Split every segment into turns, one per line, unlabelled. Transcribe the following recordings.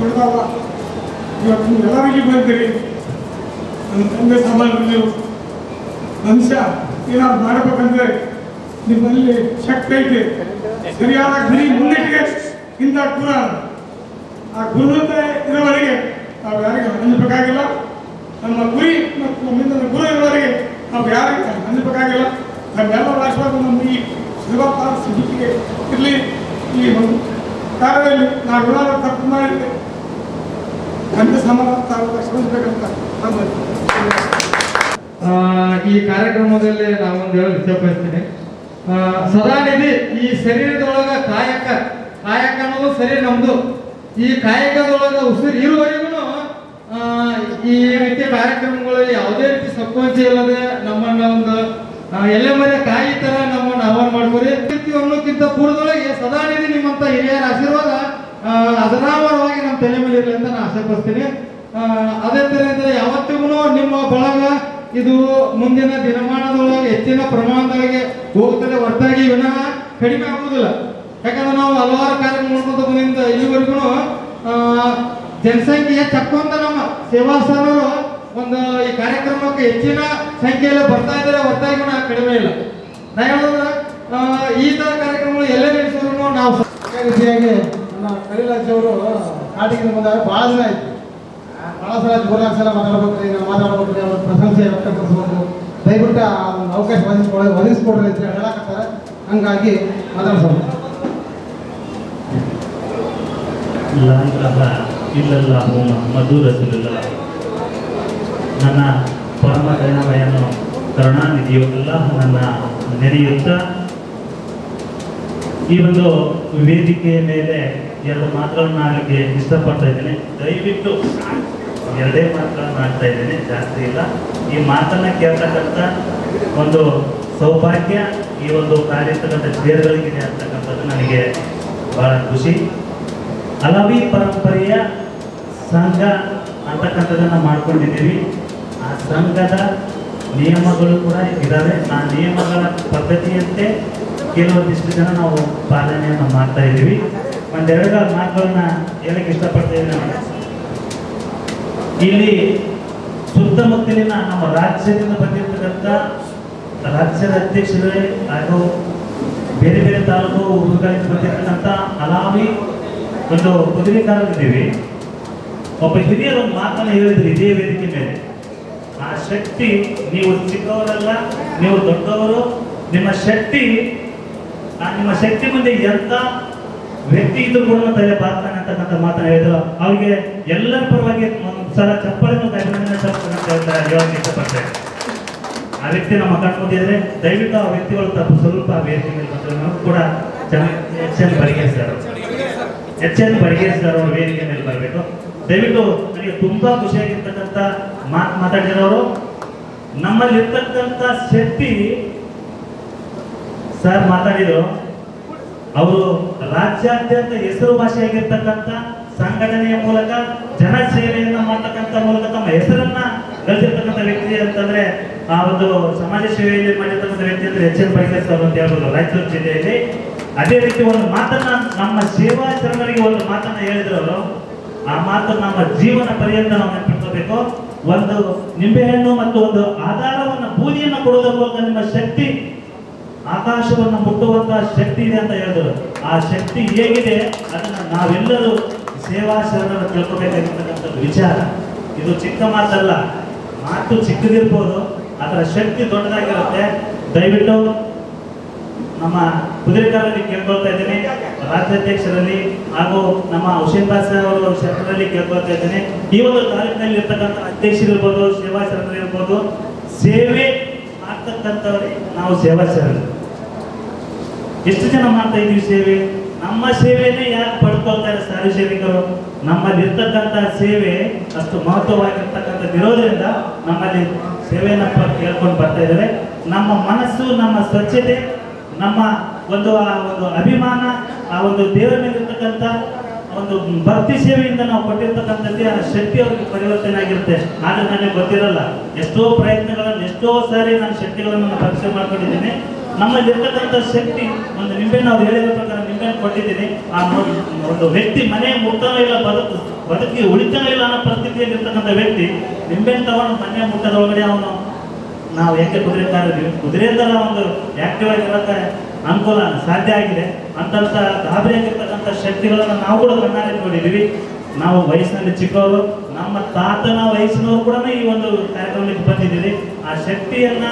ದೊಡ್ಡದಲ್ಲ ಇವತ್ತು ಎಲ್ಲರಿಗೂ ಬಂದಿರಿ. ನನ್ನ ತಂದೆ ನೀವು ಮನುಷ್ಯ, ಏನಾದ್ರು ಮಾಡಬೇಕಂದ್ರೆ ನಿಮ್ಮಲ್ಲಿ ಶಕ್ತಿ ಐತೆ. ಸರಿಯಾದ ಗುರಿ ಮುಂದಿಟ್ಟಿಗೆ ಇಂಥ ಗುಣ. ಆ ಗುರುವಂತೆ ಇರೋವರೆಗೆ ನಾವು ಯಾರಿಗೆ ಅಂಜಬೇಕಾಗಿಲ್ಲ ನಮ್ಮ ಗುರಿ ಮತ್ತು ನಮ್ಮಿಂದ ಗುರು ಇರೋವರೆಗೆ ನಾವು ಯಾರಿಗೆ ಅಂಜಬೇಕಾಗಿಲ್ಲ ನಮ್ಮೆಲ್ಲ ಆಶೀರ್ವಾದ ನಮ್ಮ ಈ ಶಿವಪಾದ ಸಿದ್ಧಿಗೆ ಇರಲಿ. ಈ ಒಂದು ಕಾರ್ಯದಲ್ಲಿ ನಾವು ಏನಾದ್ರು ತಪ್ಪು ಮಾಡಿದ್ರೆ ತಂದೆ ಸಮಾನ
ಈ ಕಾರ್ಯಕ್ರಮದಲ್ಲಿ ನಾವೊಂದು ಹೇಳಲು ಇಷ್ಟಪಡ್ತೀನಿ ಸದಾನಿಧಿ ಸದಾ ನಿಧಿ ಈ ಶರೀರದೊಳಗ ಕಾಯಕ. ಕಾಯಕ ಅನ್ನೋದು ಸರಿ ನಮ್ದು. ಈ ಕಾಯಕದೊಳಗ ಉಸಿರು ಇರುವವರೆಗೂ ಈ ರೀತಿ ಕಾರ್ಯಕ್ರಮಗಳಲ್ಲಿ ಯಾವುದೇ ರೀತಿ ಸಂಕೋಚ ಇಲ್ಲದೆ ನಮ್ಮನ್ನ ಒಂದು ಎಲ್ಲೆ ಮನೆ ಕಾಯಿ ತರ ನಮ್ಮನ್ನು ಆಹ್ವಾನ ಮಾಡ್ಕೊರಿ. ಅನ್ನೋಕ್ಕಿಂತ ಪೂರ್ವದೊಳಗೆ ಸದಾ ನಿಧಿ ನಿಮ್ಮಂತ ಹಿರಿಯರ ಆಶೀರ್ವಾದ ಅಜರಾಮರವಾಗಿ ನಮ್ಮ ತಲೆ ಪಡ್ತೀನಿ ಅದೇ ತರ ಇದ್ರೆ ಯಾವತ್ತಿಗೂ ನಿಮ್ಮ ಬಳಗ ಇದು ಮುಂದಿನ ದಿನಮಾನದೊಳಗೆ, ಹೆಚ್ಚಿನ ಪ್ರಮಾಣದೊಳಗೆ ಹೋಗುತ್ತದೆ. ಹೊರತಾಗಿ ವಿನಃ ಕಡಿಮೆ ಆಗುವುದಿಲ್ಲ. ಯಾಕಂದ್ರೆ ನಾವು ಹಲವಾರು ಕಾರ್ಯ ಮಾಡ್ಕೊಂತ ಬಂದಿಂದ ಇಲ್ಲಿವರೆಗೂ ಜನಸಂಖ್ಯೆ ತಕ್ಕಂತ ನಮ್ಮ ಸೇವಾ ಒಂದು ಈ ಕಾರ್ಯಕ್ರಮಕ್ಕೆ ಹೆಚ್ಚಿನ ಸಂಖ್ಯೆಯಲ್ಲಿ ಬರ್ತಾ ಇದ್ದಾರೆ. ಹೊರತಾಗಿ ಕಡಿಮೆ ಇಲ್ಲ. ನಾ ಹೇಳೋದ್ರೆ ಈ ತರ ಕಾರ್ಯಕ್ರಮಗಳು ಎಲ್ಲೇ ನಡೆಸಿದ್ರು ನಾವು
ಕರಿರಾಜ್ ಅವರು ನಾಟಿಗೆ ಬಂದಾಗ ಭಾಳ ದಿನ ಆಯ್ತು. ಭಾಳ ಸಲ ಮೂರ್ನಾಲ್ಕು ಸಲ ಮಾತಾಡ್ಬೇಕ್ರಿ ನಾವು ಮಾತಾಡ್ಬೇಕ್ರಿ ಅವ್ರ ಪ್ರಶಂಸೆ ವ್ಯಕ್ತಪಡಿಸ್ಬೇಕು ದಯವಿಟ್ಟು ಆ ಒಂದು ಅವಕಾಶ ಒದಗಿಸ್ಕೊಳ್ಳಿ ಒದಗಿಸ್ಕೊಡ್ರಿ ಅಂತ ಹೇಳಕತ್ತಾರೆ ಹಂಗಾಗಿ ಮಾತಾಡ್ಸೋಣ.
ಇಲ್ಲಲ್ಲ ರಸೂಲುಲ್ಲಾಹ ನನ್ನ ಪರಮ ದಯಾಮಯನು, ಕರುಣಾನಿಧಿಯು ನನ್ನ ನೆನೆಯುತ್ತಾ ಈ ಒಂದು ವೇದಿಕೆಯ ಮೇಲೆ ಎರಡು ಮಾತುಗಳನ್ನು ಆಡಲಿಕ್ಕೆ ಇಷ್ಟಪಡ್ತಾ ಇದ್ದೇನೆ. ದಯವಿಟ್ಟು ಎರಡೇ ಮಾತುಗಳನ್ನು ಮಾಡ್ತಾ ಇದ್ದೇನೆ, ಜಾಸ್ತಿ ಇಲ್ಲ. ಈ ಮಾತನ್ನು ಕೇಳ್ತಕ್ಕಂಥ ಒಂದು ಸೌಭಾಗ್ಯ, ಈ ಒಂದು ಕಾರ್ಯಕ್ರಮದ ಚೇರ್ಗಳಿಗಿದೆ ಅಂತಕ್ಕಂಥದ್ದು ನನಗೆ ಬಹಳ ಖುಷಿ. ಅಲವಿ ಪರಂಪರೆಯ ಸಂಘ ಅಂತಕ್ಕಂಥದ್ದನ್ನು ಮಾಡ್ಕೊಂಡಿದ್ದೀವಿ. ಆ ಸಂಘದ ನಿಯಮಗಳು ಕೂಡ ಇದ್ದಾವೆ. ಆ ನಿಯಮಗಳ ಪದ್ಧತಿಯಂತೆ ಕೆಲವೊಂದಿಷ್ಟು ಜನ ನಾವು ಪಾಲನೆಯನ್ನು ಮಾಡ್ತಾ ಇದ್ದೀವಿ. ಒಂದೆರಡು ಮಾತುಗಳನ್ನ ಹೇಳಕ್ಕೆ ಇಷ್ಟಪಡ್ತೇನೆ. ಇಲ್ಲಿ ಸುತ್ತಮುತ್ತಲಿನ ನಮ್ಮ ರಾಜ್ಯದಿಂದ ಬಂದಿರತಕ್ಕಂಥ ರಾಜ್ಯದ ಅಧ್ಯಕ್ಷರೇ ಹಾಗೂ ಬೇರೆ ಬೇರೆ ತಾಲೂಕು ಊರುಗಳಿಂದ ಬಂದಿರತಕ್ಕಂಥ ಅಲಾಮಿ ಒಂದು ಕುದುರೆಕಾರರಿದ್ದೀವಿ ಒಬ್ಬ ಹಿರಿಯರು ಮಾತನ್ನು ಹೇಳಿದ್ರು ಇದೇ ವೇದಿಕೆ ಮೇಲೆ ಆ ಶಕ್ತಿ ನೀವು ಚಿಕ್ಕವರಲ್ಲ, ನೀವು ದೊಡ್ಡವರು, ನಿಮ್ಮ ಶಕ್ತಿ, ಆ ನಿಮ್ಮ ಶಕ್ತಿ ಮುಂದೆ ಎಂತ ವ್ಯಕ್ತಿ ಇದ್ದು ಕೂಡ ತಲೆ ಬಾರ್ತಾನೆ ಅಂತಕ್ಕಂಥ ಮಾತನ್ನ ಹೇಳಿದ್ರು. ಅವ್ರಿಗೆ ಎಲ್ಲರ ಪರವಾಗಿ ಸಲ ಚಪ್ಪಾಳೆ ಮತ್ತು ಅಭಿನಂದನೆ ಇಷ್ಟಪಡ್ತೇನೆ. ಆ ವ್ಯಕ್ತಿ ನಮ್ಮ ಕಾಣ್ಕೊಂಡಿದ್ರೆ ದಯವಿಟ್ಟು ಆ ವ್ಯಕ್ತಿಗಳು ತಪ್ಪು ಸ್ವಲ್ಪ ವೇದಿಕೆ ಮೇಲೆ ಕೂಡ H N H Bariger sir ಅವರು ವೇದಿಕೆ ಮೇಲೆ ಬರಬೇಕು. ದಯವಿಟ್ಟು ನನಗೆ ತುಂಬಾ ಖುಷಿಯಾಗಿರ್ತಕ್ಕಂಥ ಮಾತು ಮಾತಾಡಿರೋರು ನಮ್ಮಲ್ಲಿರ್ತಕ್ಕಂಥ ಶಕ್ತಿ ಸರ್ ಮಾತಾಡಿದ್ರು. ಅವರು ರಾಜ್ಯಾದ್ಯಂತ ಹೆಸರು ಭಾಷೆಯಾಗಿರ್ತಕ್ಕಂಥ ಸಂಘಟನೆಯ ಮೂಲಕ ಜನ ಸೇವೆಯನ್ನ ಮಾಡ್ತಕ್ಕಂಥ ಮೂಲಕ ತಮ್ಮ ಹೆಸರನ್ನ ಗಳಿಸಿರ್ತಕ್ಕಂಥ ವ್ಯಕ್ತಿ ಅಂತಂದ್ರೆ ಆ ಒಂದು ಸಮಾಜ ಸೇವೆಯಲ್ಲಿ ಮಾಡಿರ್ತಕ್ಕಂಥ ವ್ಯಕ್ತಿ ಅಂದ್ರೆ ಎಚ್ ಎನ್ ಬೈಕರ್ ಸರ್ ಅಂತ ಹೇಳ್ಬೋದು ರಾಯಚೂರು ಜಿಲ್ಲೆಯಲ್ಲಿ. ಅದೇ ರೀತಿ ಒಂದು ಮಾತನ್ನ ನಮ್ಮ ಸೇವಾ ಶರಣರಿಗೆ ಒಂದು ಮಾತನ್ನ ಹೇಳಿದ್ರು ಅವರು. ಆ ಮಾತು ನಮ್ಮ ಜೀವನ ಪರ್ಯಂತ ನಾವು ನೆನಪಿಟ್ಕೋಬೇಕು. ಒಂದು ನಿಂಬೆಹಣ್ಣು ಮತ್ತು ಒಂದು ಆಧಾರವನ್ನು ಬೂದಿಯನ್ನು ಮೂಲಕ ನಿಮ್ಮ ಶಕ್ತಿ ಆಕಾಶವನ್ನು ಮುಟ್ಟುವಂತಹ ಶಕ್ತಿ ಇದೆ ಅಂತ ಹೇಳಿದರು. ಆ ಶಕ್ತಿ ಹೇಗಿದೆ? ಅದನ್ನು ನಾವೆಲ್ಲರೂ ಸೇವಾ ಶರಣರು ತಿಳ್ಕೋಬೇಕಾಗಿರ್ತಕ್ಕಂಥ ವಿಚಾರ. ಇದು ಚಿಕ್ಕ ಮಾತಲ್ಲ. ಮಾತು ಚಿಕ್ಕದಿರ್ಬೋದು, ಅದರ ಶಕ್ತಿ ದೊಡ್ಡದಾಗಿರುತ್ತೆ. ದಯವಿಟ್ಟು ನಮ್ಮ ಕುದುರೆಗಾರರಲ್ಲಿ ಕೇಳ್ಕೊಳ್ತಾ ಇದ್ದೇನೆ ರಾಜ್ಯಾಧ್ಯಕ್ಷರಲ್ಲಿ ಹಾಗೂ ನಮ್ಮ ಹುಸೇನ್ ಬಾಸ್ ಅವರು ಶರಣರಲ್ಲಿ ಕೇಳ್ಕೊಳ್ತಾ ಇದ್ದೇನೆ. ಈ ಒಂದು ತಾಲೂಕಿನಲ್ಲಿ ಇರ್ತಕ್ಕಂಥ ಅಧ್ಯಕ್ಷರಿರ್ಬೋದು ಸೇವಾ ಶರಣರಿರ್ಬೋದು ಸೇವೆ ಮಾಡ್ತಕ್ಕಂಥವ್ರಿಗೆ ನಾವು ಸೇವಾ ಸೇವೆ ಎಷ್ಟು ಜನ ಮಾಡ್ತಾ ಇದೀವಿ ಸೇವೆ? ನಮ್ಮ ಸೇವೆನೇ ಯಾಕೆ ಪಡ್ಕೊಳ್ತಾರೆ ಸಾರ್ವಜನಿಕರು? ನಮ್ಮಲ್ಲಿ ಇರ್ತಕ್ಕಂಥ ಸೇವೆ ಅಷ್ಟು ಮಹತ್ವವಾಗಿರ್ತಕ್ಕಂಥದ್ದು ಇರೋದ್ರಿಂದ ನಮ್ಮಲ್ಲಿ ಸೇವೆಯನ್ನು ಕೇಳ್ಕೊಂಡು ಬರ್ತಾ ಇದ್ದಾರೆ. ನಮ್ಮ ಮನಸ್ಸು, ನಮ್ಮ ಸ್ವಚ್ಛತೆ, ನಮ್ಮ ಒಂದು ಆ ಒಂದು ಅಭಿಮಾನ, ಆ ಒಂದು ದೇವರ ಮೇಲೆ ಒಂದು ಭಕ್ತಿ ಸೇವೆಯಿಂದ ನಾವು ಕೊಟ್ಟಿರ್ತಕ್ಕಂಥದ್ದೇ ಆ ಶಕ್ತಿ ಅವರಿಗೆ ಪರಿವರ್ತನೆ ಆಗಿರುತ್ತೆ. ಆದ್ರೆ ನನಗೆ ಗೊತ್ತಿರಲ್ಲ. ಎಷ್ಟೋ ಪ್ರಯತ್ನಗಳನ್ನು, ಎಷ್ಟೋ ಸಾರಿ ನಾನು ಶಕ್ತಿಗಳನ್ನು ನಾನು ಪರೀಕ್ಷೆ ಮಾಡ್ಕೊಂಡಿದ್ದೀನಿ. ನಮ್ಮಲ್ಲಿರ್ತಕ್ಕಂಥ ಶಕ್ತಿ, ಒಂದು ನಿಂಬೆಹಣ್ಣು ಅವ್ರು ಹೇಳಿರೋ ಪ್ರಕಾರ ನಿಂಬೆಹಣ್ಣು ಕೊಟ್ಟಿದ್ದೀನಿ. ಆ ಒಂದು ವ್ಯಕ್ತಿ ಮನೆ ಮುಟ್ಟನೂ ಇಲ್ಲ ಬದುಕು ಬದುಕಿ ಉಳಿತಾನ ಇಲ್ಲ ಅನ್ನೋ ಪರಿಸ್ಥಿತಿಯಲ್ಲಿ ಇರ್ತಕ್ಕಂಥ ವ್ಯಕ್ತಿ, ನಿಂಬೆಹಣ್ಣು ತಗೊಂಡು ಮನೆ ಮುಟ್ಟದೊಳಗಡೆ ಅವನು, ನಾವು ಯಾಕೆ ಕುದುರೆ ಕಾರಿದ್ವಿ ಕುದುರೆಯಿಂದಲ ಒಂದು ಆಕ್ಟಿವ್ ಆಗಿರೋಕ್ಕೆ ಅನುಕೂಲ ಸಾಧ್ಯ ಆಗಿದೆ. ಅಂತಂತ ಗಾಬರಿ ಆಗಿರ್ತಕ್ಕಂಥ ಶಕ್ತಿಗಳನ್ನು ನಾವು ಕೂಡ ಕಣ್ಣಾರೆ ನೋಡಿದ್ದೀವಿ. ನಾವು ವಯಸ್ಸಿನಲ್ಲಿ ಚಿಕ್ಕವರು, ನಮ್ಮ ತಾತನ ವಯಸ್ಸಿನವರು ಕೂಡ ಈ ಒಂದು ಕಾರ್ಯಕ್ರಮಕ್ಕೆ ಬಂದಿದ್ದೀವಿ ಆ ಶಕ್ತಿಯನ್ನ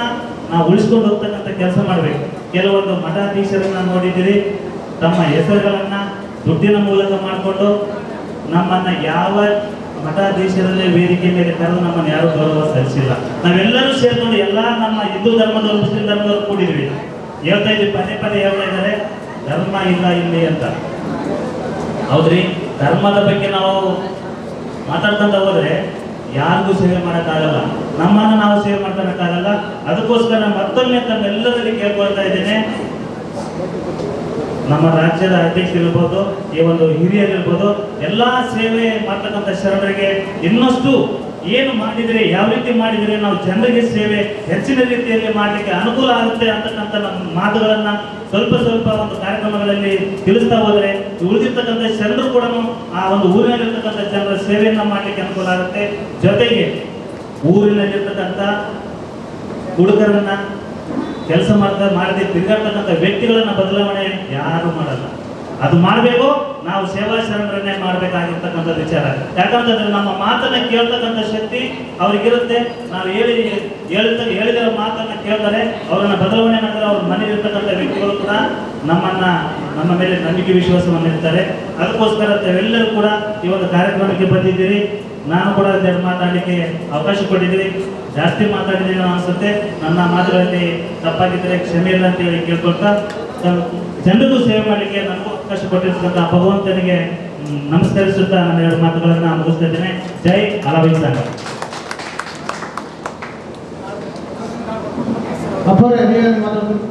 ನಾವು ಉಳಿಸ್ಕೊಂಡು ಹೋಗ್ತಕ್ಕಂಥ ಕೆಲಸ ಮಾಡಬೇಕು. ಕೆಲವೊಂದು ಮಠಾಧೀಶರನ್ನ ನೋಡಿದ್ದೀರಿ. ತಮ್ಮ ಹೆಸರುಗಳನ್ನ ದುಡ್ಡಿನ ಮೂಲಕ ಮಾಡಿಕೊಂಡು ನಮ್ಮನ್ನ ಯಾವ ಮಠಾಧೀಶರಲ್ಲೇ ವೇದಿಕೆ ಮೇಲೆ ಕರೆದು ನಮ್ಮನ್ನು ಯಾರು ಗೌರವ ಸಲ್ಲಿಸಿಲ್ಲ. ನಾವೆಲ್ಲರೂ ಸೇರ್ಕೊಂಡು ಎಲ್ಲ ನಮ್ಮ ಹಿಂದೂ ಧರ್ಮದವರು, ಮುಸ್ಲಿಂ ಧರ್ಮದವರು ಕೂಡಿದ್ವಿ ಹೇಳ್ತಾ ಇದ್ವಿ ಪದೇ ಪದೇ ಹೇಳ್ತಾ ಇದ್ದಾರೆ, ಧರ್ಮ ಇಲ್ಲ ಇಲ್ಲಿ ಅಂತ. ಹೌದ್ರಿ? ಧರ್ಮದ ಬಗ್ಗೆ ನಾವು ಮಾತಾಡ್ತಂತ ಹೋದ್ರೆ ಯಾರಿಗೂ ಸೇವೆ ಮಾಡೋಕ್ಕಾಗಲ್ಲ. ನಮ್ಮನ್ನು ನಾವು ಸೇವೆ ಮಾಡ್ಕೊಳಕ್ಕಾಗಲ್ಲ. ಅದಕ್ಕೋಸ್ಕರ ಮತ್ತೊಮ್ಮೆ ತಮ್ಮೆಲ್ಲರಲ್ಲಿ ಕೇಳ್ಕೊಳ್ತಾ ಇದ್ದೇನೆ. ನಮ್ಮ ರಾಜ್ಯದ ಅಧ್ಯಕ್ಷರಿರ್ಬೋದು ಈ ಒಂದು ಹಿರಿಯರಿರ್ಬೋದು, ಎಲ್ಲ ಸೇವೆ ಮಾಡ್ತಕ್ಕಂಥ ಶರಣರಿಗೆ ಇನ್ನಷ್ಟು ಏನು ಮಾಡಿದರೆ, ಯಾವ ರೀತಿ ಮಾಡಿದರೆ ನಾವು ಜನರಿಗೆ ಸೇವೆ ಹೆಚ್ಚಿನ ರೀತಿಯಲ್ಲಿ ಮಾಡಲಿಕ್ಕೆ ಅನುಕೂಲ ಆಗುತ್ತೆ ಅಂತಕ್ಕಂಥ ನಮ್ಮ ಮಾತುಗಳನ್ನು ಸ್ವಲ್ಪ ಸ್ವಲ್ಪ ಒಂದು ಕಾರ್ಯಕ್ರಮಗಳಲ್ಲಿ ತಿಳಿಸ್ತಾ ಹೋದರೆ, ಉಳಿದಿರ್ತಕ್ಕಂಥ ಜನರು ಕೂಡ ಆ ಒಂದು ಊರಿನಲ್ಲಿರ್ತಕ್ಕಂಥ ಜನರ ಸೇವೆಯನ್ನು ಮಾಡಲಿಕ್ಕೆ ಅನುಕೂಲ ಆಗುತ್ತೆ. ಜೊತೆಗೆ ಊರಿನಲ್ಲಿರ್ತಕ್ಕಂಥ ಹುಡುಗರನ್ನ ಕೆಲಸ ಮಾಡ್ತಾ, ಮಾಡದೆ ತಿರುಗಾಡ್ತಕ್ಕಂಥ ವ್ಯಕ್ತಿಗಳನ್ನ ಬದಲಾವಣೆ ಯಾರು ಮಾಡಲ್ಲ. ಅದು ಮಾಡಬೇಕು, ನಾವು ಸೇವಾ ಶರಣರನ್ನೇ ಮಾಡಬೇಕಾಗಿರ್ತಕ್ಕಂಥ ವಿಚಾರ. ಯಾಕಂತಂದ್ರೆ ನಮ್ಮ ಮಾತನ್ನ ಕೇಳ್ತಕ್ಕಂಥ ಶಕ್ತಿ ಅವ್ರಿಗಿರುತ್ತೆ. ನಾವು ಹೇಳಿ ಹೇಳಿದ ಹೇಳಿದಿರೋ ಮಾತನ್ನ ಕೇಳ್ತಾರೆ. ಅವರನ್ನ ಬದಲಾವಣೆ ಮಾಡಿದ್ರೆ ಅವ್ರ ಮನೆಯಲ್ಲಿರ್ತಕ್ಕಂಥ ವ್ಯಕ್ತಿಗಳು ಕೂಡ ನಮ್ಮನ್ನ, ನಮ್ಮ ಮೇಲೆ ನಂಬಿಕೆ ವಿಶ್ವಾಸವನ್ನು ಇರ್ತಾರೆ ಅದಕ್ಕೋಸ್ಕರ ತಾವೆಲ್ಲರೂ ಕೂಡ ಈ ಒಂದು ಕಾರ್ಯಕ್ರಮಕ್ಕೆ ಬಂದಿದ್ದೀರಿ. ನಾನು ಕೂಡ ಒಂದೆರಡು ಮಾತಾಡಲಿಕ್ಕೆ ಅವಕಾಶ ಕೊಟ್ಟಿದ್ದೀರಿ. ಜಾಸ್ತಿ ಮಾತಾಡಿದ್ದೀನಿ ಅನಿಸುತ್ತೆ. ನನ್ನ ಮಾತುಗಳಲ್ಲಿ ತಪ್ಪಾಗಿದ್ದರೆ ಕ್ಷಮೆ ಇಲ್ಲ ಅಂತ ಹೇಳಿ ಕೇಳ್ಕೊಳ್ತಾ, ಜನರಿಗೂ ಸೇವೆ ಮಾಡಲಿಕ್ಕೆ ನನಗೂ ಅವಕಾಶ ಕೊಟ್ಟಿರ್ತಕ್ಕಂಥ ಭಗವಂತನಿಗೆ ನಮಸ್ಕರಿಸುತ್ತಾ ನನ್ನ ಎರಡು ಮಾತುಗಳನ್ನು ಮುಗಿಸ್ತಾ ಜೈ ಅಲವಿನ್ ಸಂಘ
ಮಾತಾಡ್ತೀರಿ